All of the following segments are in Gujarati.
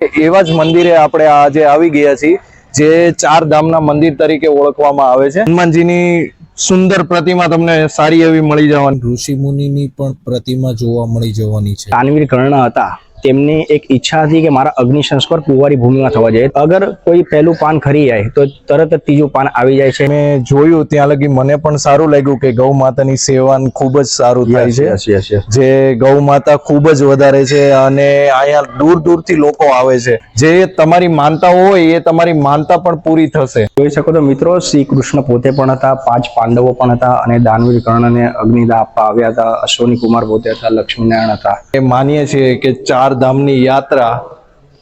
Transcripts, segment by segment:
એવા જ મંદિરે આપણે આજે આવી ગયા છીએ જે ચાર ધામના મંદિર તરીકે ઓળખવામાં આવે છે. હનુમાનજીની સુંદર પ્રતિમા તમને સારી એવી મળી જવાની. ઋષિ મુનિની પણ પ્રતિમા જોવા મળી જવાની છે. તાનવીર કર્ણ હતા. તેમની એક ઈચ્છા હતી કે મારા અગ્નિ સંસ્કાર કુંવારી ભૂમિમાં થવા જાય. અગર કોઈ પહેલું પાન ખરી જાય તો તરત જ ત્રીજું પાન આવી જાય છે. મેં જોયું ત્યાં લગી મને પણ સારું લાગ્યું કે ગૌ માતાની સેવાન ખૂબ જ સારું થાય છે. જે ગૌ માતા ખૂબ જ વધારે છે અને અહીંયા દૂર દૂરથી લોકો આવે છે. જે તમારી માનતા હોય એ તમારી માનતા પણ પૂરી થશે. જોઈ શકો તો મિત્રો શ્રી કૃષ્ણ પોતે પણ હતા પાંચ પાંડવો પણ હતા અને દાનવીર કર્ણને અગ્નિદા આપવા આવ્યા હતા અશ્વની કુમાર પોતે હતા લક્ષ્મીનારાયણ હતા. એ માનીએ છીએ કે ચાર ધામની યાત્રા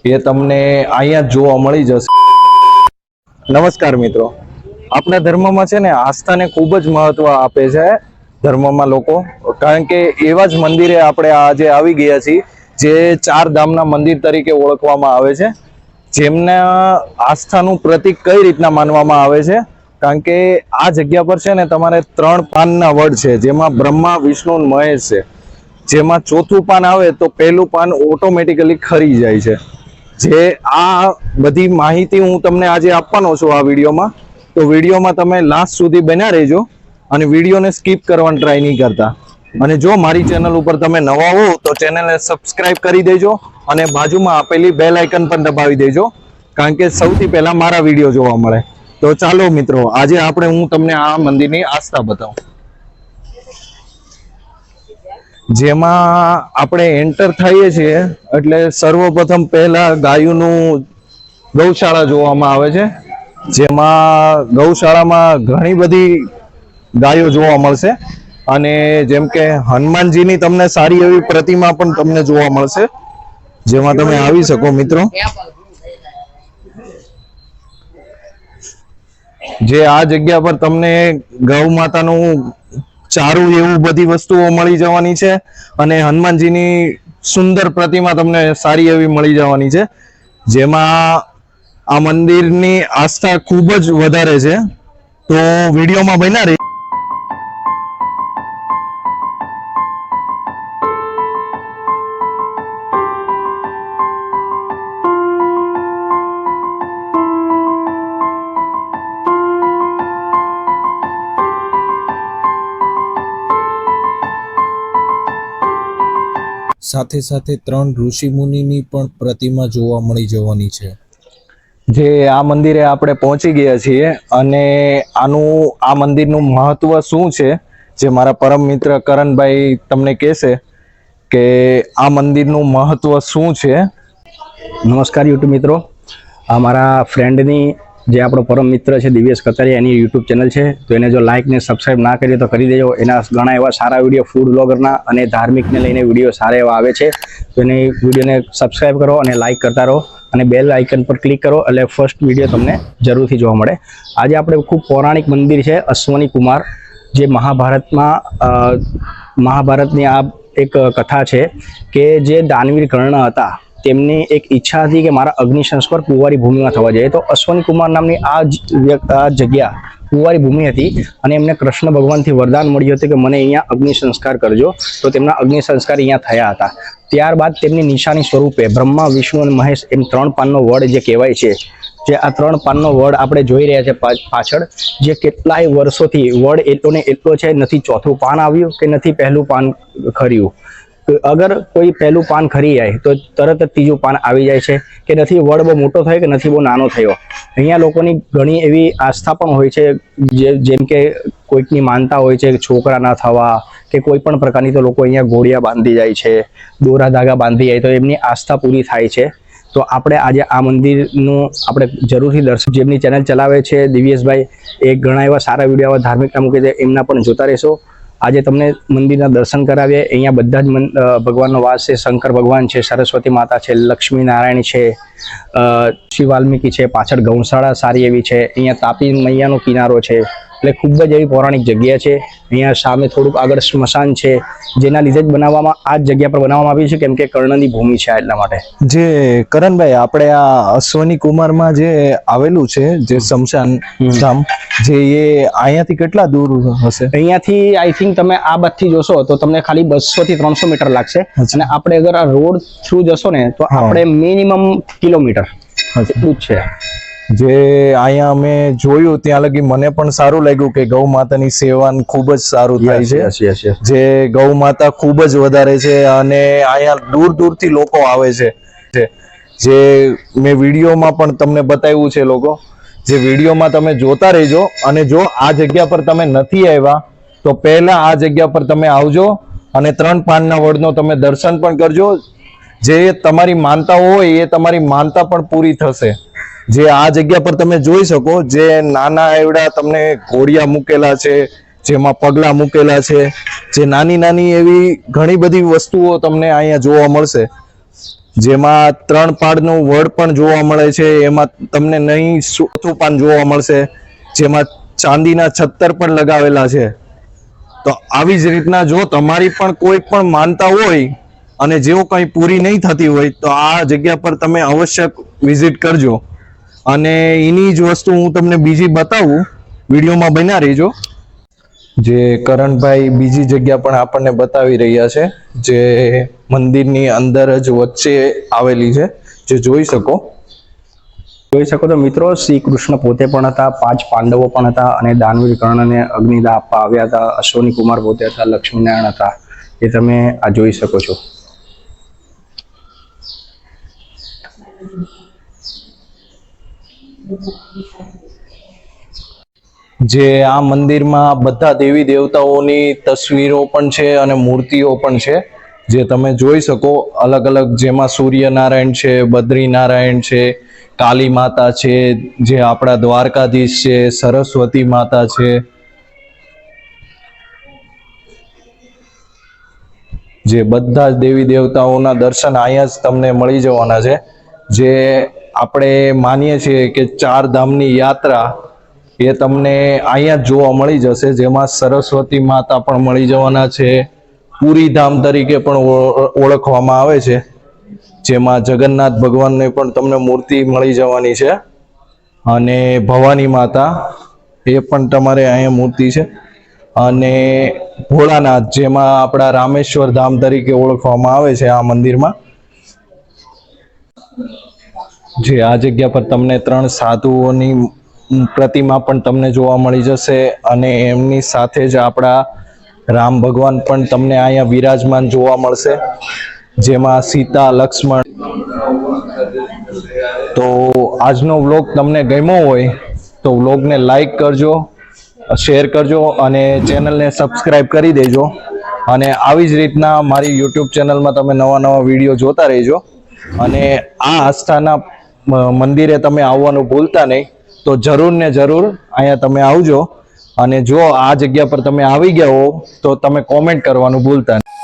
એ તમને અહીંયા જોવા મળી જશે. નમસ્કાર મિત્રો. આપણા ધર્મમાં છે ને આસ્થાને ખૂબ જ મહત્વ આપે છે ધર્મમાં લોકો. કારણ કે એવા જ મંદિરે આપણે આજે આવી ગયા છીએ જે ચાર ધામના મંદિર તરીકે ઓળખવામાં આવે છે. જેમના આસ્થાનું પ્રતીક કઈ રીતના માનવામાં આવે છે? કારણ કે આ જગ્યા પર છે ને તમારે ત્રણ પાનના વડ છે, જેમાં બ્રહ્મા, વિષ્ણુ મહેશ છે. જેમાં ચોથું પાન આવે તો પહેલું પાન ઓટોમેટિકલી ખરી જાય છે. જે આ બધી માહિતી હું તમને આજે આપવાનો છું આ વિડીયોમાં, તો વિડીયોમાં તમે લાસ્ટ સુધી બન્યા રહેજો અને વિડીયોને સ્કીપ કરવાની ટ્રાય નહીં કરતા. અને જો મારી ચેનલ ઉપર તમે નવા હો, તો ચેનલને સબસ્ક્રાઇબ કરી દેજો અને બાજુમાં આપેલી બેલ આઇકન પણ દબાવી દેજો, કારણ કે સૌથી પહેલા મારા વીડિયો જોવા મળે. તો ચાલો મિત્રો, આજે આપણે હું તમને આ મંદિરની આસ્થા બતાવું. જેમાં આપણે એન્ટર થઈએ છીએ, એટલે સર્વપ્રથમ પહેલા ગાયોનું ગૌશાળા જોવામાં આવે છે. જેમાં ગૌશાળામાં ઘણી બધી ગાયો જોવા મળશે. અને જેમ કે હનુમાનજીની તમને સારી એવી પ્રતિમા પણ તમને જોવા મળશે. જેમાં તમે આવી શકો મિત્રો. જે આ જગ્યા પર તમને ગૌ માતાનું ચારું એવું બધી વસ્તુઓ મળી જવાની છે અને હનુમાનજીની સુંદર પ્રતિમા તમને સારી એવી મળી જવાની છે. જેમાં આ મંદિરની આસ્થા ખૂબ જ વધારે છે. તો વિડીયોમાં બન્યા રહી સાથે સાથે ત્રણ ઋષિ મુનિની પણ પ્રતિમા જોવા મળી જવાની છે. જે આ મંદિરે આપણે પહોંચી ગયા છીએ અને આનું આ મંદિરનું મહત્વ શું છે? જે મારા પરમ મિત્ર કરણભાઈ તમને કહેશે કે આ મંદિરનું મહત્વ શું છે? નમસ્કાર યુટ્યુબ મિત્રો. આ મારા ફ્રેન્ડની જે આપણો પરમ મિત્ર છે દિવ્યેશ કચારિયા એની યુટ્યુબ ચેનલ છે. તો એને જો લાઇક ને સબસ્ક્રાઇબ ના કરીએ તો કરી દેજો. એના ઘણા એવા સારા વીડિયો ફૂડ બ્લોગરના અને ધાર્મિકને લઈને વીડિયો સારા એવા આવે છે. તો એને વિડીયોને સબસ્ક્રાઇબ કરો અને લાઇક કરતા રહો. અને બેલ આઇકન પર ક્લિક કરો એટલે ફર્સ્ટ વીડિયો તમને જરૂરથી જોવા મળે. આજે આપણે ખૂબ પૌરાણિક મંદિર છે અશ્વની કુમાર, જે મહાભારતમાં મહાભારતની આ એક કથા છે કે જે દાનવીર કર્ણ હતા. તેમની એક ઈચ્છા હતી કે મારા અગ્નિ સંસ્કાર કુંવારી ભૂમિમાં થવા જોઈએ તો અશ્વની કુમાર નામની આ જગ્યા કુંવારી ભૂમિ હતી અને એમને કૃષ્ણ ભગવાનથી વરદાન મળ્યું હતું કે મને અહીંયા અગ્નિ સંસ્કાર કરજો. તો તેમના અગ્નિ સંસ્કાર અહીંયા થયા હતા. ત્યારબાદ તેમની નિશાની સ્વરૂપે બ્રહ્મા, વિષ્ણુ અને મહેશ એમ ત્રણ પાનનો વડ જે કહેવાય છે, જે આ ત્રણ પાનનો વડ આપણે જોઈ રહ્યા છે પાછળ, જે કેટલાય વર્ષોથી વડ એટલો ને એટલો છે, નથી ચોથું પાન આવ્યું કે નથી પહેલું પાન ખર્યું. અગર કોઈ પહેલું પાન ખરી જાય, તો તરત જ ત્રીજું પાન આવી જાય છે કે નથી વડ બહુ મોટો થયો કે નથી બહુ નાનો થયો. અહીંયા લોકોની ઘણી એવી આસ્થા પણ હોય છે જેમ કે કોઈકની માનતા હોય છે છોકરા ના થવા કે કોઈ પણ પ્રકારની તો લોકો અહીંયા ઘોડિયા બાંધી જાય છે, દોરા ધાગા બાંધી જાય, તો એમની આસ્થા પૂરી થાય છે. તો આપણે આજે આ મંદિરનું આપણે જરૂરથી દર્શન, જેમની ચેનલ ચલાવે છે દિવ્યેશભાઈ, એ ઘણા એવા સારા વીડિયો આવા ધાર્મિકના મૂકે છે એમના પણ જોતા રહેશો. આજે તમને મંદિરના દર્શન કરાવીએ. અહીંયા બધા જ ભગવાનનો વાસ છે. શંકર ભગવાન છે, સરસ્વતી માતા છે લક્ષ્મી નારાયણ છે શ્રી વાલ્મીકી છે, પાછળ ગૌશાળા સારી એવી છે. અહીંયા તાપી મૈયાનો કિનારો છે. એટલે ખૂબ જ એવી પૌરાણિક જગ્યા છે. અહીંયા સામે થોડુંક આગળ સ્મશાન છે જેના લીધે જ બનાવવામાં આ જગ્યા પર બનાવવામાં આવી છે કેમ કે કર્ણની ભૂમિ છે એટલા માટે. જે કરણભાઈ આપણે આ અશ્વની કુમારમાં જે આવેલું છે જે સ્મશાન ધામ જે એ અહીંયાથી કેટલા દૂર હશે? અહીંયાથી આઈ થિંક તમે આ બાજથી જોશો તો તમને ખાલી બસો થી ત્રણસો મીટર લાગશે. અને આપણે અગર આ રોડ થ્રુ જશો ને તો આપણે મિનિમમ કિલોમીટર. એટલું જ છે. જે અહીંયા અમે જોયું ત્યાં લગી મને પણ સારું લાગ્યું કે ગૌ માતાની સેવાન ખૂબ જ સારું થાય છે. જે ગૌ માતા ખૂબ જ વધારે છે અને અહીંયા દૂર દૂરથી લોકો આવે છે. છે. જે મેં વિડીયોમાં પણ તમને બતાવ્યું છે લોકો. જે વિડીયોમાં તમે જોતા રહેજો અને જો આ જગ્યા પર તમે નથી આવ્યા તો પહેલા આ જગ્યા પર તમે આવજો અને ત્રણ પાનના વડનો તમે દર્શન પણ કરજો. જે તમારી માનતા હોય એ તમારી માનતા પણ પૂરી થશે. જે આ જગ્યા પર તમે જોઈ શકો, જે નાના એવડા તમને ઘોડિયા મૂકેલા છે, જેમાં પગલા મૂકેલા છે, જે નાની નાની એવી ઘણી બધી વસ્તુઓ તમને અહીંયા જોવા મળશે. જેમાં ત્રણ પાડનું વડ પણ જોવા મળે છે, એમાં તમને નહીં ચોથું પાન જોવા મળશે, જેમાં ચાંદીના છત્તર પણ લગાવેલા છે. તો આવી જ રીતના જો તમારી પણ કોઈ પણ માનતા હોય અને જેઓ કંઈ પૂરી નહીં થતી હોય, તો આ જગ્યા પર તમે અવશ્ય વિઝિટ કરજો. અને એની જ વસ્તુ હું તમને બીજી બતાવું. વિડીયોમાં બન્યા રહેજો. જે કરણભાઈ બીજી જગ્યા પણ આપણને બતાવી રહ્યા છે, જે મંદિરની અંદર જ વચ્ચે આવેલી છે, જે જોઈ શકો. જોઈ શકો તો મિત્રો, શ્રી કૃષ્ણ પોતે પણ હતા, પાંચ પાંડવો પણ હતા અને દાનવીર કર્ણને અગ્નિદા આપવા આવ્યા હતા, અશ્વની કુમાર પોતે હતા, લક્ષ્મીનારાયણ હતા, એ તમે આ જોઈ શકો છો. જે આ મંદિરમાં બધા દેવી દેવતાઓની તસવીરો પણ છે અને મૂર્તિઓ પણ છે, જે તમે જોઈ શકો, અલગ અલગ જેમાં સૂર્યનારાયણ છે, બદ્રીનારાયણ છે, કાલી માતા છે, જે આપણા દ્વારકાધીશ છે, સરસ્વતી માતા છે. જે બધા જ દેવી દેવતાઓના દર્શન અહીંયા જ તમને મળી જવાના છે. જે આપણે માનીએ છીએ કે ચાર ધામની યાત્રા એ તમને અહીંયા જોવા મળી જશે, જેમાં સરસ્વતી માતા પણ મળી જવાના છે, પુરી ધામ તરીકે પણ ઓળખવામાં આવે છે, જેમાં જગન્નાથ ભગવાનને પણ તમને મૂર્તિ મળી જવાની છે, અને ભવાની માતા એ પણ તમારે અહીંયા મૂર્તિ છે, અને ભોળાનાથ, જેમાં આપણા રામેશ્વર ધામ તરીકે ઓળખવામાં આવે છે આ મંદિરમાં. જે, આ જગ્યા પર તમને ત્રણ સાધુઓની પ્રતિમા પણ તમને જોવા મળી જશે અને એમની સાથે જ આપણા રામ ભગવાન પણ તમને અહીંયા વિરાજમાન જોવા મળશે. જેમાં સીતા, લક્ષ્મણ. તો આજનો વ્લોગ તમને ગમ્યો હોય તો વ્લોગને લાઈક કરજો, શેર કરજો અને ચેનલને સબસ્ક્રાઈબ કરી દેજો. અને આવી જ રીતના મારી યુટ્યુબ ચેનલમાં તમે નવા નવા વીડિયો જોતા રહેજો. અને આ આસ્થાના મંદિરે તમે આવવાનું ભૂલતા નહીં, તો જરૂર ને જરૂર અહીંયા તમે આવજો. અને જો આ જગ્યા પર તમે આવી ગયા હો, તો તમે કોમેન્ટ કરવાનું ભૂલતા નહીં.